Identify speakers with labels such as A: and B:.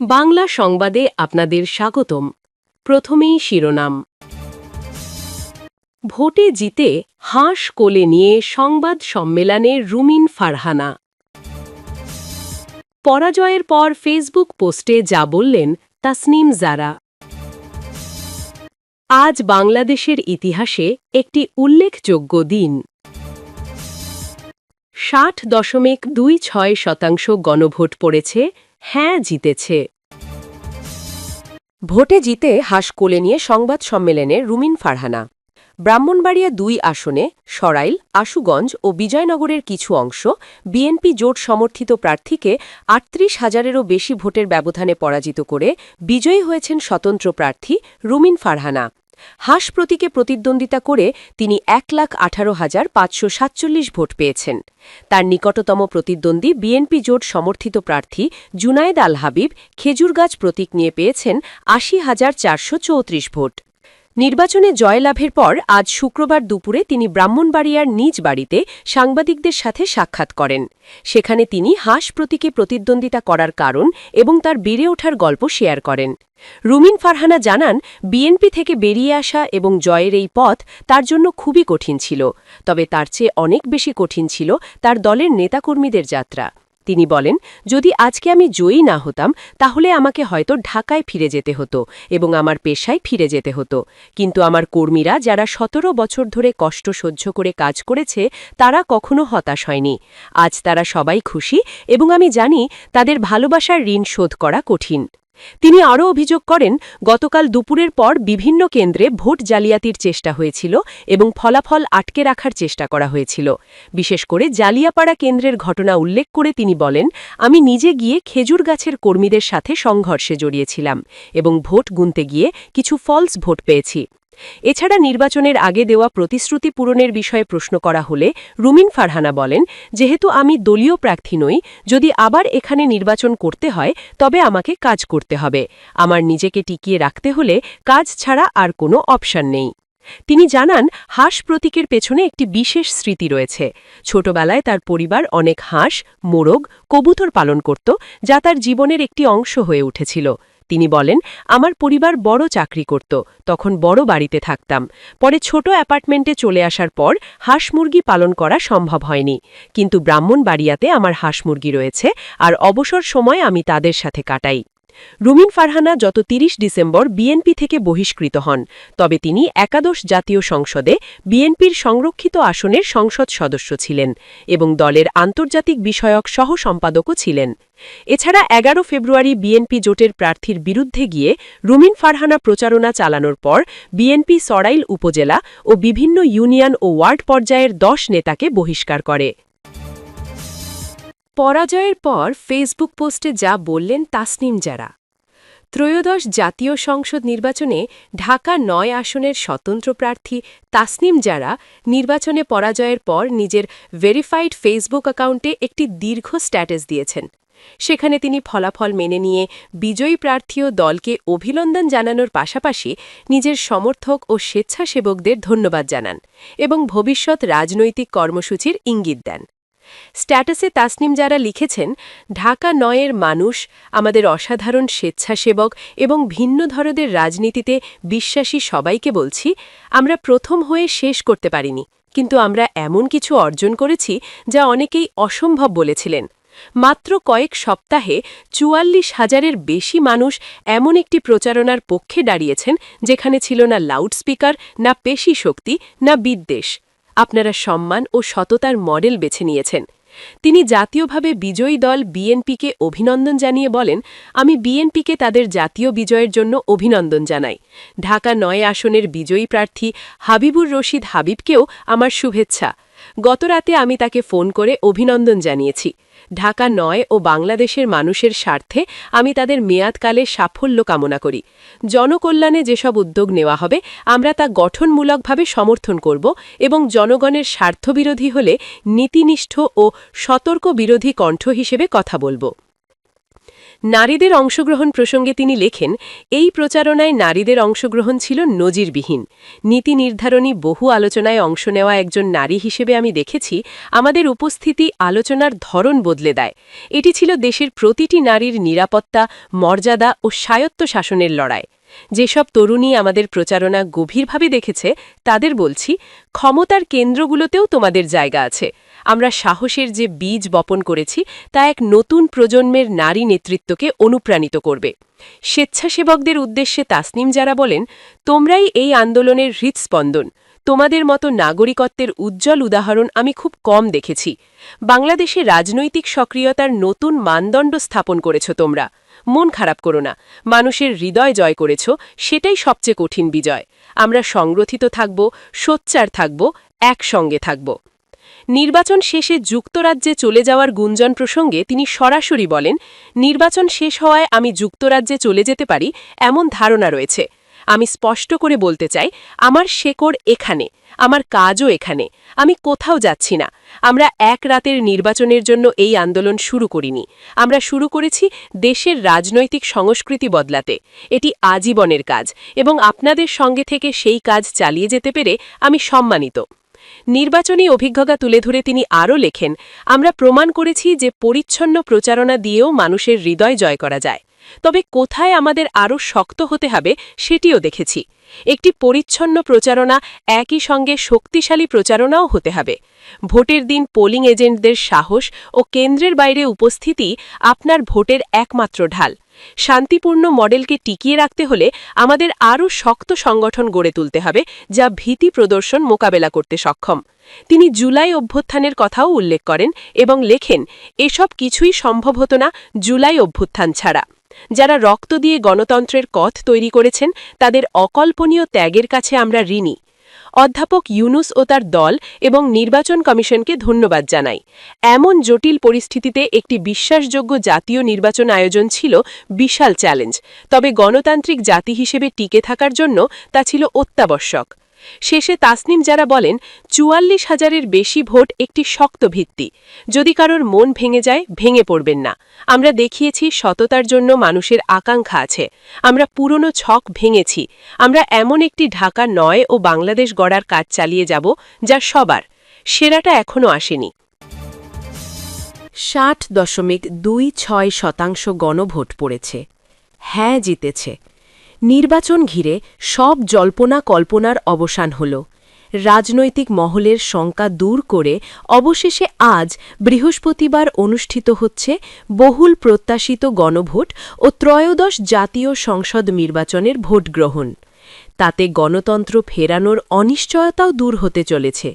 A: বাংলা সংবাদে আপনাদের স্বাগতম। প্রথমেই শিরোনাম। ভোটে জিতে হাঁস কোলে নিয়ে সংবাদ সম্মেলনে রুমিন ফারহানা। পরাজয়ের পর ফেসবুক পোস্টে যা বললেন তাসনিম জারা। আজ বাংলাদেশের ইতিহাসে একটি উল্লেখযোগ্য দিন। ষাট দশমিক দুই ছয় শতাংশ গণভোট পড়েছে হ্যাঁ জিতেছে।
B: ভোটে জিতে হাঁস কোলে নিয়ে সংবাদ সম্মেলনে রুমিন ফারহানা। ব্রাহ্মণবাড়িয়া দুই আসনে সরাইল, আশুগঞ্জ ও বিজয়নগরের কিছু অংশ বিএনপি জোট সমর্থিত প্রার্থীকে আটত্রিশ হাজারেরও বেশি ভোটের ব্যবধানে পরাজিত করে বিজয়ী হয়েছেন স্বতন্ত্র প্রার্থী রুমিন ফারহানা। হাঁস প্রতীকে প্রতিদ্বন্দ্বিতা করে তিনি এক লাখ আঠারো হাজার পাঁচশো সাতচল্লিশ ভোট পেয়েছেন। তার নিকটতম প্রতিদ্বন্দ্বী বিএনপি জোট সমর্থিত প্রার্থী জুনায়েদ আল হাবিব খেজুরগাছ প্রতীক নিয়ে পেয়েছেন আশি হাজার চারশো চৌত্রিশ ভোট। নির্বাচনে জয়লাভের পর আজ শুক্রবার দুপুরে তিনি ব্রাহ্মণবাড়িয়ার নিজ বাড়িতে সাংবাদিকদের সাথে সাক্ষাৎ করেন। সেখানে তিনি হাঁস প্রতীকে প্রতিদ্বন্দ্বিতা করার কারণ এবং তার বেড়ে ওঠার গল্প শেয়ার করেন। রুমিন ফারহানা জানান, বিএনপি থেকে বেরিয়ে আসা এবং জয়ের এই পথ তার জন্য খুবই কঠিন ছিল, তবে তার চেয়ে অনেক বেশি কঠিন ছিল তার দলের নেতাকর্মীদের যাত্রা। তিনি বলেন, যদি আজকে আমি জয়ী না হতাম, তাহলে আমাকে হয়তো ঢাকায় ফিরে যেতে হতো এবং আমার পেশায় ফিরে যেতে হতো। কিন্তু আমার কর্মীরা যারা সতেরো বছর ধরে কষ্ট সহ্য করে কাজ করেছে, তারা কখনো হতাশ হয়নি। আজ তারা সবাই খুশি এবং আমি জানি তাদের ভালোবাসার ঋণ শোধ করা কঠিন। তিনি আরও অভিযোগ করেন, গতকাল দুপুরের পর বিভিন্ন কেন্দ্রে ভোট জালিয়াতির চেষ্টা হয়েছিল এবং ফলাফল আটকে রাখার চেষ্টা করা হয়েছিল। বিশেষ করে জালিয়াপাড়া কেন্দ্রের ঘটনা উল্লেখ করে তিনি বলেন, আমি নিজে গিয়ে খেজুর গাছের কর্মীদের সাথে সংঘর্ষে জড়িয়েছিলাম এবং ভোট গুনতে গিয়ে কিছু ফলস ভোট পেয়েছি। এছাড়া নির্বাচনের আগে দেওয়া প্রতিশ্রুতি পূরণের বিষয়ে প্রশ্ন করা হলে রুমিন ফারহানা বলেন, যেহেতু আমি দলীয় প্রার্থী নই, যদি আবার এখানে নির্বাচন করতে হয়, তবে আমাকে কাজ করতে হবে। আমার নিজেকে টিকিয়ে রাখতে হলে কাজ ছাড়া আর কোনো অপশন নেই। তিনি জানান, হাঁস প্রতীকের পেছনে একটি বিশেষ স্মৃতি রয়েছে। ছোটবেলায় তার পরিবার অনেক হাঁস, মোরগ, কবুতর পালন করত, যা তার জীবনের একটি অংশ হয়ে উঠেছিল। তিনি বলেন, আমার পরিবার বড় চাকরি করত, তখন বড় বাড়িতে থাকতাম। পরে ছোট অ্যাপার্টমেন্টে চলে আসার পর হাঁস মুরগি পালন করা সম্ভব হয়নি। কিন্তু ব্রাহ্মণ বাড়িয়াতে আমার হাঁস মুরগি রয়েছে, আর অবসর সময় আমি তাদের সাথে কাটাই। রুমিন ফারহানা যত ৩০ ডিসেম্বর বিএনপি থেকে বহিষ্কৃত হন, তবে তিনি একাদশ জাতীয় সংসদে বিএনপির সংরক্ষিত আসনের সংসদ সদস্য ছিলেন এবং দলের আন্তর্জাতিক বিষয়ক সহ সম্পাদকও ছিলেন। এছাড়া এগারো ফেব্রুয়ারি বিএনপি জোটের প্রার্থীর বিরুদ্ধে গিয়ে রুমিন ফারহানা প্রচারণা চালানোর পর বিএনপি সরাইল উপজেলা ও বিভিন্ন ইউনিয়ন ও ওয়ার্ড পর্যায়ের দশ নেতাকে বহিষ্কার করে। পরাজয়ের পর ফেসবুক পোস্টে যা বললেন তাসনিম যারা ত্রয়োদশ জাতীয় সংসদ নির্বাচনে ঢাকা নয় আসনের স্বতন্ত্র প্রার্থী তাসনিম যারা নির্বাচনে পরাজয়ের পর নিজের ভেরিফাইড ফেসবুক অ্যাকাউন্টে একটি দীর্ঘ স্ট্যাটাস দিয়েছেন। সেখানে তিনি ফলাফল মেনে নিয়ে বিজয়ী প্রার্থী ও দলকে অভিনন্দন জানানোর পাশাপাশি নিজের সমর্থক ও স্বেচ্ছাসেবকদের ধন্যবাদ জানান এবং ভবিষ্যৎ রাজনৈতিক কর্মসূচির ইঙ্গিত দেন। স্ট্যাটাসে তাসনিম যারা লিখেছেন, ঢাকা নয়ের মানুষ, আমাদের অসাধারণ স্বেচ্ছাসেবক এবং ভিন্ন ধরনের রাজনীতিতে বিশ্বাসী সবাইকে বলছি, আমরা প্রথম হয়ে শেষ করতে পারিনি। কিন্তু আমরা এমন কিছু অর্জন করেছি যা অনেকেই অসম্ভব বলেছিলেন। মাত্র কয়েক সপ্তাহে চুয়াল্লিশ হাজারের বেশি মানুষ এমন একটি প্রচারণার পক্ষে দাঁড়িয়েছেন, যেখানে ছিল না লাউডস্পিকার না পেশি শক্তি, না বিদ্বেষ। আপনারা সম্মান ও সততার মডেল বেছে নিয়েছেন। তিনি জাতীয়ভাবে বিজয়ী দল বিএনপিকে অভিনন্দন জানিয়ে বলেন, আমি বিএনপিকে তাদের জাতীয় বিজয়ের জন্য অভিনন্দন জানাই। ঢাকা নয় আসনের বিজয়ী প্রার্থী হাবিবুর রশিদ হাবিবকেও আমার শুভেচ্ছা। গতরাতে আমি তাকে ফোন করে অভিনন্দন জানিয়েছি। ঢাকা নয় ও বাংলাদেশের মানুষের স্বার্থে আমি তাদের মেয়াদকালে সাফল্য কামনা করি। জনকল্যাণে যেসব উদ্যোগ নেওয়া হবে, আমরা তা গঠনমূলকভাবে সমর্থন করব এবং জনগণের স্বার্থবিরোধী হলে নীতিনিষ্ঠ ও সতর্ক বিরোধী কণ্ঠ হিসেবে কথা বলব।
A: নারীদের অংশগ্রহণ প্রসঙ্গে তিনি লেখেন, এই প্রচারণায় নারীদের অংশগ্রহণ ছিল নজিরবিহীন। নীতি নির্ধারণী বহু আলোচনায় অংশ নেওয়া একজন নারী হিসেবে আমি দেখেছি, আমাদের উপস্থিতি আলোচনার ধরন বদলে দেয়। এটি ছিল দেশের প্রতিটি নারীর নিরাপত্তা, মর্যাদা ও স্বায়ত্ত শাসনের লড়াই। যেসব তরুণী আমাদের প্রচারণা গভীরভাবে দেখেছে, তাদের বলছি, ক্ষমতার কেন্দ্রগুলোতেও তোমাদের জায়গা আছে। আমরা সাহসের যে বীজ বপন করেছি, তা এক নতুন প্রজন্মের নারী নেতৃত্বকে অনুপ্রাণিত করবে। স্বেচ্ছাসেবকদের উদ্দেশ্যে তাসনিম যারা বলেন, তোমরাই এই আন্দোলনের হৃৎস্পন্দন তোমাদের মতো নাগরিকত্বের উজ্জ্বল উদাহরণ আমি খুব কম দেখেছি। বাংলাদেশে রাজনৈতিক সক্রিয়তার নতুন মানদণ্ড স্থাপন করেছ তোমরা। মন খারাপ করো না। মানুষের হৃদয় জয় করেছ, সেটাই সবচেয়ে কঠিন বিজয়। আমরা সংগ্রথিত থাকব, সোচ্চার থাকব, একসঙ্গে থাকব। নির্বাচন শেষে যুক্তরাজ্যে চলে যাওয়ার গুঞ্জন প্রসঙ্গে তিনি সরাসরি বলেন, নির্বাচন শেষ হওয়ায় আমি যুক্তরাজ্যে চলে যেতে পারি, এমন ধারণা রয়েছে। আমি স্পষ্ট করে বলতে চাই, আমার শেকড় এখানে, আমার কাজও এখানে, আমি কোথাও যাচ্ছি না। আমরা এক রাতের নির্বাচনের জন্য এই আন্দোলন শুরু করিনি। আমরা শুরু করেছি দেশের রাজনৈতিক সংস্কৃতি বদলাতে। এটি আজীবনের কাজ এবং আপনাদের সঙ্গে থেকে সেই কাজ চালিয়ে যেতে পেরে আমি সম্মানিত। নির্বাচনী অভিজ্ঞতা তুলে ধরে তিনি আরও লেখেন, আমরা প্রমাণ করেছি যে পরিচ্ছন্ন প্রচারণা দিয়েও মানুষের হৃদয় জয় করা যায়। তবে কোথায় আমাদের আরও শক্ত হতে হবে সেটিও দেখেছি। একটি পরিচ্ছন্ন প্রচারণা, একই সঙ্গে শক্তিশালী প্রচারণাও হতে হবে। ভোটের দিন পোলিং এজেন্টদের সাহস ও কেন্দ্রের বাইরে উপস্থিতি আপনার ভোটের একমাত্র ঢাল। শান্তিপূর্ণ মডেলকে টিকিয়ে রাখতে হলে আমাদের আরও শক্ত সংগঠন গড়ে তুলতে হবে, যা ভীতি প্রদর্শন মোকাবেলা করতে সক্ষম। তিনি জুলাই অভ্যুত্থানের কথাও উল্লেখ করেন এবং লেখেন, এসব কিছুই সম্ভব হতো না জুলাই অভ্যুত্থান ছাড়া। যারা রক্ত দিয়ে গণতন্ত্রের কথ তৈরি করেছেন, তাদের অকল্পনীয় ত্যাগের কাছে আমরা ঋণী। অধ্যাপক ইউনুস ও তার দল এবং নির্বাচন কমিশনকে ধন্যবাদ জানাই। এমন জটিল পরিস্থিতিতে একটি বিশ্বাসযোগ্য জাতীয় নির্বাচন আয়োজন ছিল বিশাল চ্যালেঞ্জ, তবে গণতান্ত্রিক জাতি হিসেবে টিকে থাকার জন্য তা ছিল অত্যাবশ্যক। শেষে তাসনিম যারা বলেন, চুয়াল্লিশ হাজারের বেশি ভোট একটি শক্ত ভিত্তি। যদি কারোর মন ভেঙে যায়, ভেঙে পড়বেন না। আমরা দেখিয়েছি সততার জন্য মানুষের আকাঙ্ক্ষা আছে। আমরা পুরনো ছক ভেঙেছি। আমরা এমন একটি ঢাকা নয় ও বাংলাদেশ গড়ার কাজ চালিয়ে যাব, যা সবার। সেরাটা এখনও আসেনি। ষাট দশমিক দুই ছয় শতাংশ গণভোট পড়েছে। হ্যাঁ জিতেছে। নির্বাচন ঘিরে সব জল্পনা কল্পনার অবসান হল। রাজনৈতিক মহলের শঙ্কা দূর করে অবশেষে আজ বৃহস্পতিবার অনুষ্ঠিত হচ্ছে বহুল প্রত্যাশিত গণভোট ও ত্রয়োদশ জাতীয় সংসদ নির্বাচনের ভোট গ্রহণ তাতে গণতন্ত্র ফেরানোর অনিশ্চয়তাও দূর হতে চলেছে।